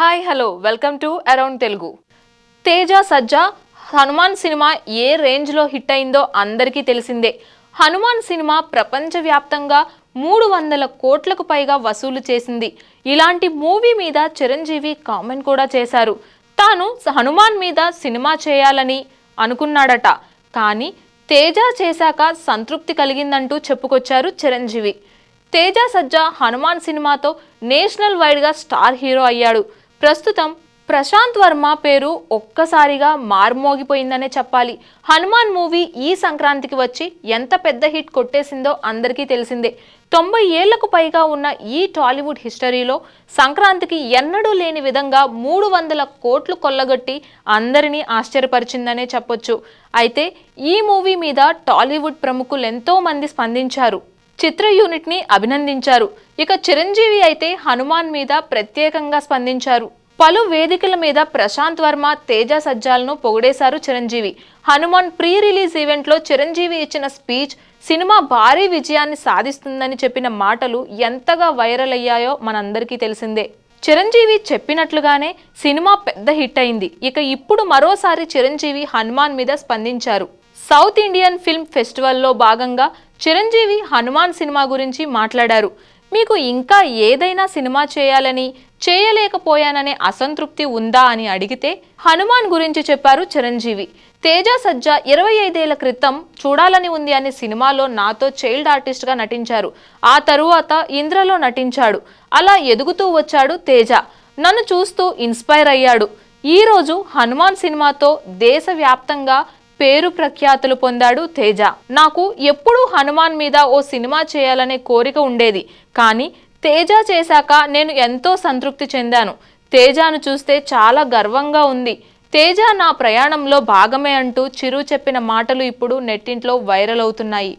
Hi hello. Welcome to around Telugu. Teja Sajja Hanuman cinema ఏ రేంజ్లో hit అయిందో అందరికీ తెలిసిందే. హనుమాన్ సినిమా ప్రపంచవ్యాప్తంగా మూడు వందల కోట్లకు పైగా వసూలు చేసింది. ఇలాంటి మూవీ మీద చిరంజీవి కామెంట్ కూడా చేశారు. తాను హనుమాన్ మీద సినిమా చేయాలని అనుకున్నాడట. కానీ తేజ చేశాక సంతృప్తి కలిగిందంటూ చెప్పుకొచ్చారు చిరంజీవి. తేజ సజ్జా హనుమాన్ సినిమాతో నేషనల్ వైడ్గా స్టార్ హీరో అయ్యాడు. ప్రస్తుతం ప్రశాంత్ వర్మ పేరు ఒక్కసారిగా మార్మోగిపోయిందనే చెప్పాలి. హనుమాన్ మూవీ ఈ సంక్రాంతికి వచ్చి ఎంత పెద్ద హిట్ కొట్టేసిందో అందరికీ తెలిసిందే. తొంభై ఏళ్ళకు పైగా ఉన్న ఈ టాలీవుడ్ హిస్టరీలో సంక్రాంతికి ఎన్నడూ లేని విధంగా మూడు వందల కోట్లు కొల్లగొట్టి అందరినీ ఆశ్చర్యపరిచిందనే చెప్పొచ్చు. అయితే ఈ మూవీ మీద టాలీవుడ్ ప్రముఖులు ఎంతోమంది స్పందించారు. చిత్ర యూనిట్ని అభినందించారు. ఇక చిరంజీవి అయితే హనుమాన్ మీద ప్రత్యేకంగా స్పందించారు. పలు వేదికల మీద ప్రశాంత్ వర్మ తేజ సజ్జాలను పొగిడేశారు చిరంజీవి. హనుమాన్ ప్రీ రిలీజ్ ఈవెంట్లో చిరంజీవి ఇచ్చిన స్పీచ్ సినిమా భారీ విజయాన్ని సాధిస్తుందని చెప్పిన మాటలు ఎంతగా వైరల్ అయ్యాయో మనందరికీ తెలిసిందే. చిరంజీవి చెప్పినట్లుగానే సినిమా పెద్ద హిట్ అయింది. ఇక ఇప్పుడు మరోసారి చిరంజీవి హనుమాన్ మీద స్పందించారు. సౌత్ ఇండియన్ ఫిల్మ్ ఫెస్టివల్లో భాగంగా చిరంజీవి హనుమాన్ సినిమా గురించి మాట్లాడారు. మీకు ఇంకా ఏదైనా సినిమా చేయాలని చేయలేకపోయాననే అసంతృప్తి ఉందా అని అడిగితే హనుమాన్ గురించి చెప్పారు చిరంజీవి. తేజ సజ్జా ఇరవై ఐదేళ్ళ క్రితం చూడాలని ఉంది అనే సినిమాలో నాతో చైల్డ్ ఆర్టిస్ట్గా నటించారు. ఆ తరువాత ఇంద్రలో నటించాడు. అలా ఎదుగుతూ వచ్చాడు తేజ. నన్ను చూస్తూ ఇన్స్పైర్ అయ్యాడు. ఈరోజు హనుమాన్ సినిమాతో దేశవ్యాప్తంగా పేరు ప్రఖ్యాతులు పొందాడు తేజ. నాకు ఎప్పుడూ హనుమాన్ మీద ఓ సినిమా చేయాలనే కోరిక ఉండేది. కానీ తేజ చేశాక నేను ఎంతో సంతృప్తి చెందాను. తేజాను చూస్తే చాలా గర్వంగా ఉంది. తేజ నా ప్రయాణంలో భాగమే అంటూ చిరు చెప్పిన మాటలు ఇప్పుడు నెట్టింట్లో వైరల్ అవుతున్నాయి.